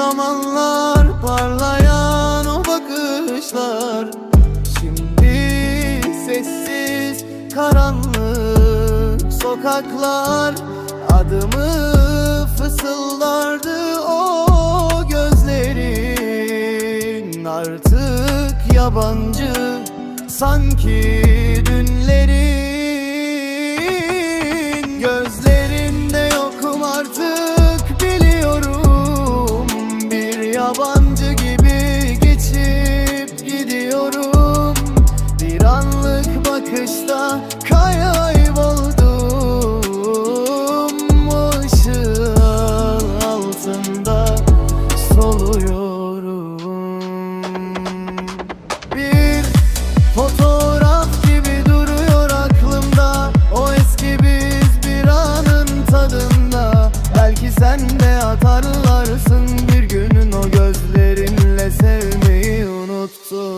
zamanlar parlayan o bakışlar. Şimdi sessiz karanlık sokaklar. Adımı fısıldardı o gözlerin. Artık yabancı sanki dünlerin fotoğraf gibi duruyor aklımda. O eski biz bir anın tadında. Belki sen de hatırlarsın bir günün o gözlerinle sevmeyi unuttun